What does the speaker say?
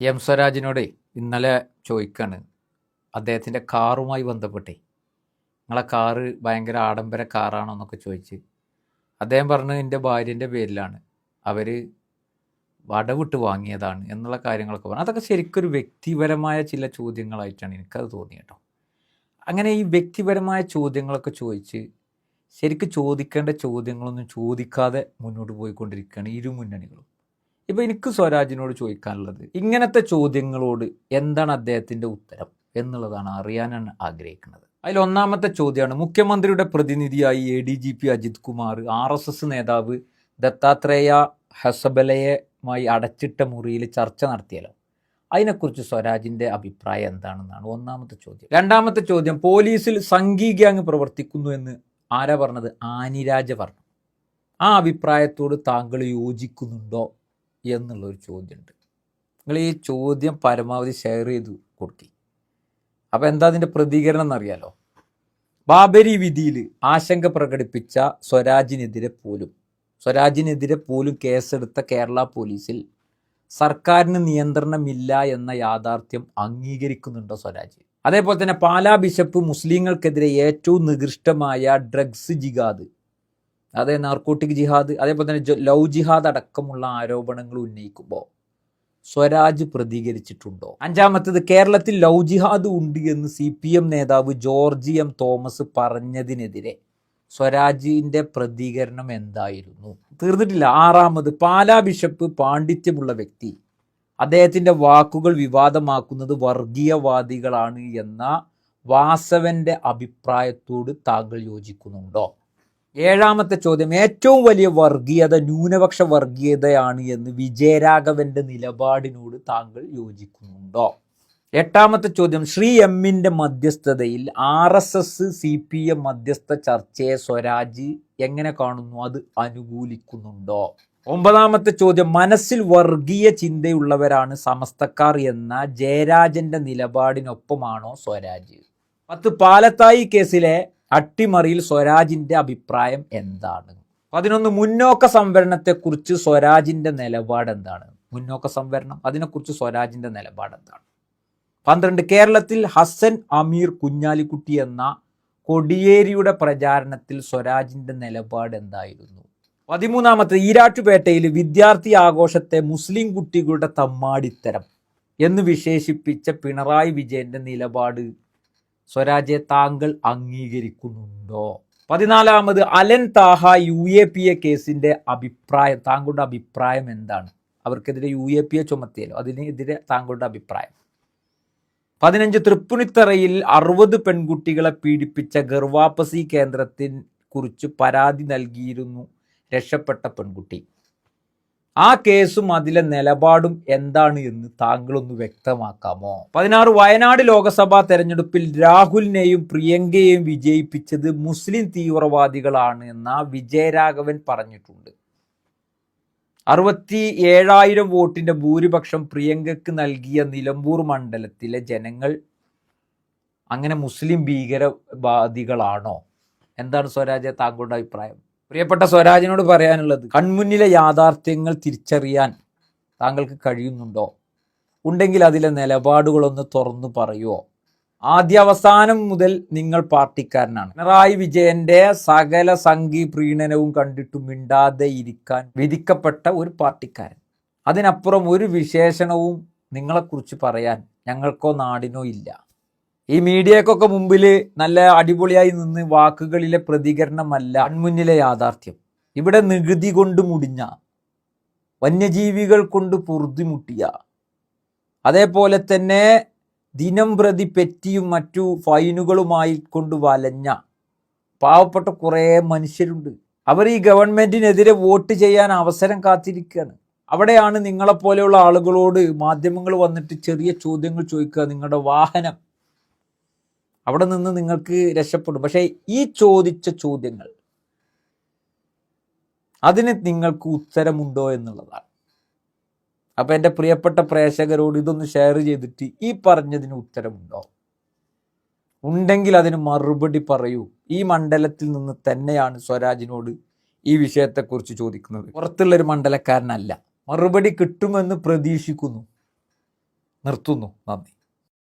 M സ്വരാജിനോട് ഇന്നലെ ചോദിക്കാണ്. അദ്ദേഹത്തിന്റെ കാറുമായി ബന്ധപ്പെട്ടേ. നിങ്ങളെ കാറ് ഭയങ്കര ആഡംബര കാറാണോ? എന്നൊക്കെ ചോദിച്ച്. അദ്ദേഹം പറഞ്ഞു എന്റെ ഭാര്യന്റെ പേരിലാണ്. അവർ വടവിട്ട് വാങ്ങിയതാണ് എന്നുള്ള കാര്യങ്ങളൊക്കെ പറഞ്ഞു. അതൊക്കെ ശരിക്കൊരു വ്യക്തിപരമായ ചില ചോദ്യങ്ങളായിട്ടാണ് എനിക്കത് തോന്നിയത് കേട്ടോ. അങ്ങനെ ഈ വ്യക്തിപരമായ ചോദ്യങ്ങളൊക്കെ ചോദിച്ച് ശരിക്കും ചോദിക്കേണ്ട ചോദ്യങ്ങളൊന്നും ചോദിക്കാതെ മുന്നോട്ട് പോയിക്കൊണ്ടിരിക്കുകയാണ് ഇരു മുന്നണികളും. ഇപ്പൊ എനിക്ക് സ്വരാജിനോട് ചോദിക്കാനുള്ളത് ഇങ്ങനത്തെ ചോദ്യങ്ങളോട് എന്താണ് അദ്ദേഹത്തിന്റെ ഉത്തരം എന്നുള്ളതാണ് അറിയാനാണ് ആഗ്രഹിക്കുന്നത്. അതിൽ ഒന്നാമത്തെ ചോദ്യമാണ് മുഖ്യമന്ത്രിയുടെ പ്രതിനിധിയായി A D G P Ajith Kumar R S S നേതാവ് ദത്താത്രേയ ഹസബലയുമായി അടച്ചിട്ട മുറിയിൽ ചർച്ച നടത്തിയല്ലോ. അതിനെക്കുറിച്ച് സ്വരാജിന്റെ അഭിപ്രായം എന്താണെന്നാണ് ഒന്നാമത്തെ ചോദ്യം. രണ്ടാമത്തെ ചോദ്യം പോലീസിൽ സംഘീ ഗ്യാങ് പ്രവർത്തിക്കുന്നു എന്ന് ആരാ പറഞ്ഞത്? ആനിരാജ പറഞ്ഞു. ആ അഭിപ്രായത്തോട് താങ്കൾ യോജിക്കുന്നുണ്ടോ? എന്നുള്ളൊരു ചോദ്യമുണ്ട്. നിങ്ങൾ ഈ ചോദ്യം പരമാവധി ഷെയർ ചെയ്ത് കൊടുക്കി. അപ്പോൾ എന്താ അതിന്റെ പ്രതികരണം എന്നറിയാലോ? ബാബരി വിധിയിൽ ആശങ്ക പ്രകടിപ്പിച്ച സ്വരാജിനെതിരെ പോലും സ്വരാജിനെതിരെ പോലും കേസെടുത്ത കേരള പോലീസിൽ സർക്കാരിന് നിയന്ത്രണമില്ല എന്ന യാഥാർത്ഥ്യം അംഗീകരിക്കുന്നുണ്ടോ സ്വരാജ്? അതേപോലെ തന്നെ പാലാ ബിഷപ്പ് മുസ്ലിങ്ങൾക്കെതിരെ ഏറ്റവും നികൃഷ്ടമായ ഡ്രഗ്സ് ജിഹാദ് അതെ നാർക്കോട്ടിക് ജിഹാദ് അതേപോലെ തന്നെ ലവ് ജിഹാദ് അടക്കമുള്ള ആരോപണങ്ങൾ ഉന്നയിക്കുമ്പോൾ സ്വരാജ് പ്രതികരിച്ചിട്ടുണ്ടോ? അഞ്ചാമത്തത് കേരളത്തിൽ ലവ് ജിഹാദ് ഉണ്ട് എന്ന് സി പി എം നേതാവ് ജോർജി എം തോമസ് പറഞ്ഞതിനെതിരെ സ്വരാജിന്റെ പ്രതികരണം എന്തായിരുന്നു? തീർന്നിട്ടില്ല. ആറാമത് പാലാ ബിഷപ്പ് പാണ്ഡിത്യമുള്ള വ്യക്തി അദ്ദേഹത്തിന്റെ വാക്കുകൾ വിവാദമാക്കുന്നത് വർഗീയവാദികളാണ് എന്ന വാസവന്റെ അഭിപ്രായത്തോട് താങ്കൾ യോജിക്കുന്നുണ്ടോ? ഏഴാമത്തെ ചോദ്യം ഏറ്റവും വലിയ വർഗീയത ന്യൂനപക്ഷ വർഗീയതയാണ് എന്ന് വിജയരാഘവന്റെ നിലപാടിനോട് താങ്കൾ യോജിക്കുന്നുണ്ടോ? എട്ടാമത്തെ ചോദ്യം ശ്രീ എമ്മിന്റെ മധ്യസ്ഥതയിൽ R S S C P M മധ്യസ്ഥ ചർച്ചയെ സ്വരാജ് എങ്ങനെ കാണുന്നു? അത് അനുകൂലിക്കുന്നുണ്ടോ? ഒമ്പതാമത്തെ ചോദ്യം മനസ്സിൽ വർഗീയ ചിന്തയുള്ളവരാണ് സമസ്തക്കാർ എന്ന ജയരാജന്റെ നിലപാടിനൊപ്പമാണോ സ്വരാജ്? പത്ത് പാലത്തായി കേസിലെ അട്ടിമറിയിൽ സ്വരാജിന്റെ അഭിപ്രായം എന്താണ്? പതിനൊന്ന് മുന്നോക്ക സംവരണത്തെക്കുറിച്ച് സ്വരാജിന്റെ നിലപാട് എന്താണ് മുന്നോക്ക സംവരണം അതിനെക്കുറിച്ച് സ്വരാജിന്റെ നിലപാട് എന്താണ് പന്ത്രണ്ട് കേരളത്തിൽ ഹസൻ അമീർ കുഞ്ഞാലിക്കുട്ടി എന്ന കൊടിയേരിയുടെ പ്രചാരണത്തിൽ സ്വരാജിന്റെ നിലപാട് എന്തായിരുന്നു പതിമൂന്നാമത്തെ ഈരാറ്റുപേട്ടയിൽ വിദ്യാർത്ഥി ആഘോഷത്തെ മുസ്ലിം കുട്ടികളുടെ തമ്മാടിത്തരം എന്ന് വിശേഷിപ്പിച്ച പിണറായി വിജയന്റെ നിലപാട് സ്വരാജെ താങ്കൾ അംഗീകരിക്കുന്നുണ്ടോ? പതിനാലാമത് Alan Thaha U A P A കേസിന്റെ അഭിപ്രായം താങ്കളുടെ അഭിപ്രായം എന്താണ്? അവർക്കെതിരെ യു എ പി എ ചുമത്തിയല്ലോ അതിനെതിരെ താങ്കളുടെ അഭിപ്രായം. പതിനഞ്ച് തൃപ്പുണിത്തറയിൽ അറുപത് പെൺകുട്ടികളെ പീഡിപ്പിച്ച ഗർവാപ്പസി കേന്ദ്രത്തിൻ കുറിച്ച് പരാതി നൽകിയിരുന്നു രക്ഷപ്പെട്ട പെൺകുട്ടി. ആ കേസും അതിലെ നിലപാടും എന്താണ് എന്ന് താങ്കളൊന്ന് വ്യക്തമാക്കാമോ? പതിനാറ് വയനാട് ലോക്സഭാ തെരഞ്ഞെടുപ്പിൽ രാഹുലിനെയും പ്രിയങ്കയെയും വിജയിപ്പിച്ചത് മുസ്ലിം തീവ്രവാദികളാണ് എന്ന വിജയരാഘവൻ പറഞ്ഞിട്ടുണ്ട്. അറുപത്തി ഏഴായിരം വോട്ടിന്റെ ഭൂരിപക്ഷം പ്രിയങ്കയ്ക്ക് നൽകിയ നിലമ്പൂർ മണ്ഡലത്തിലെ ജനങ്ങൾ അങ്ങനെ മുസ്ലിം ഭീകരവാദികളാണോ? എന്താണ് സ്വരാജ താങ്കളുടെ അഭിപ്രായം? പ്രിയപ്പെട്ട സ്വരാജിനോട് പറയാനുള്ളത് കൺമുന്നിലെ യാഥാർത്ഥ്യങ്ങൾ തിരിച്ചറിയാൻ താങ്കൾക്ക് കഴിയുന്നുണ്ടോ? ഉണ്ടെങ്കിൽ അതിലെ നിലപാടുകളൊന്ന് തുറന്നു പറയുമോ ആദ്യാവസാനം മുതൽ നിങ്ങൾ പാർട്ടിക്കാരനാണ്. പിണറായി വിജയന്റെ സകല സംഘി പ്രീണനവും കണ്ടിട്ടും മിണ്ടാതെ ഇരിക്കാൻ വിധിക്കപ്പെട്ട ഒരു പാർട്ടിക്കാരൻ. അതിനപ്പുറം ഒരു വിശേഷണവും നിങ്ങളെക്കുറിച്ച് പറയാൻ ഞങ്ങൾക്കോ നാടിനോ ഇല്ല. ഈ മീഡിയക്കൊക്കെ മുമ്പിൽ നല്ല അടിപൊളിയായി നിന്ന് വാക്കുകളിലെ പ്രതികരണമല്ല അൺമുന്നിലെ യാഥാർത്ഥ്യം. ഇവിടെ നികുതി കൊണ്ട് മുടിഞ്ഞ വന്യജീവികൾ കൊണ്ട് പൊറുതിമുട്ടിയ അതേപോലെ തന്നെ ദിനം പ്രതി പെറ്റിയും മറ്റു ഫൈനുകളുമായി കൊണ്ട് വലഞ്ഞ പാവപ്പെട്ട കുറേ മനുഷ്യരുണ്ട്. അവർ ഈ ഗവൺമെന്റിനെതിരെ വോട്ട് ചെയ്യാൻ അവസരം കാത്തിരിക്കുകയാണ്. അവിടെയാണ് നിങ്ങളെപ്പോലെയുള്ള ആളുകളോട് മാധ്യമങ്ങൾ വന്നിട്ട് ചെറിയ ചോദ്യങ്ങൾ ചോദിക്കുക നിങ്ങളുടെ വാഹനം. അവിടെ നിന്ന് നിങ്ങൾക്ക് രക്ഷപ്പെടും. പക്ഷേ ഈ ചോദിച്ച ചോദ്യങ്ങൾ അതിന് നിങ്ങൾക്ക് ഉത്തരമുണ്ടോ എന്നുള്ളതാണ്. അപ്പം എന്റെ പ്രിയപ്പെട്ട പ്രേക്ഷകരോട് ഇതൊന്ന് ഷെയർ ചെയ്തിട്ട് ഈ പറഞ്ഞതിന് ഉത്തരമുണ്ടോ? ഉണ്ടെങ്കിൽ അതിന് മറുപടി പറയൂ. ഈ മണ്ഡലത്തിൽ നിന്ന് തന്നെയാണ് സ്വരാജിനോട് ഈ വിഷയത്തെക്കുറിച്ച് ചോദിക്കുന്നത്. പുറത്തുള്ള ഒരു മണ്ഡലക്കാരനല്ല. മറുപടി കിട്ടുമെന്ന് പ്രതീക്ഷിക്കുന്നു. നിർത്തുന്നു. നന്ദി.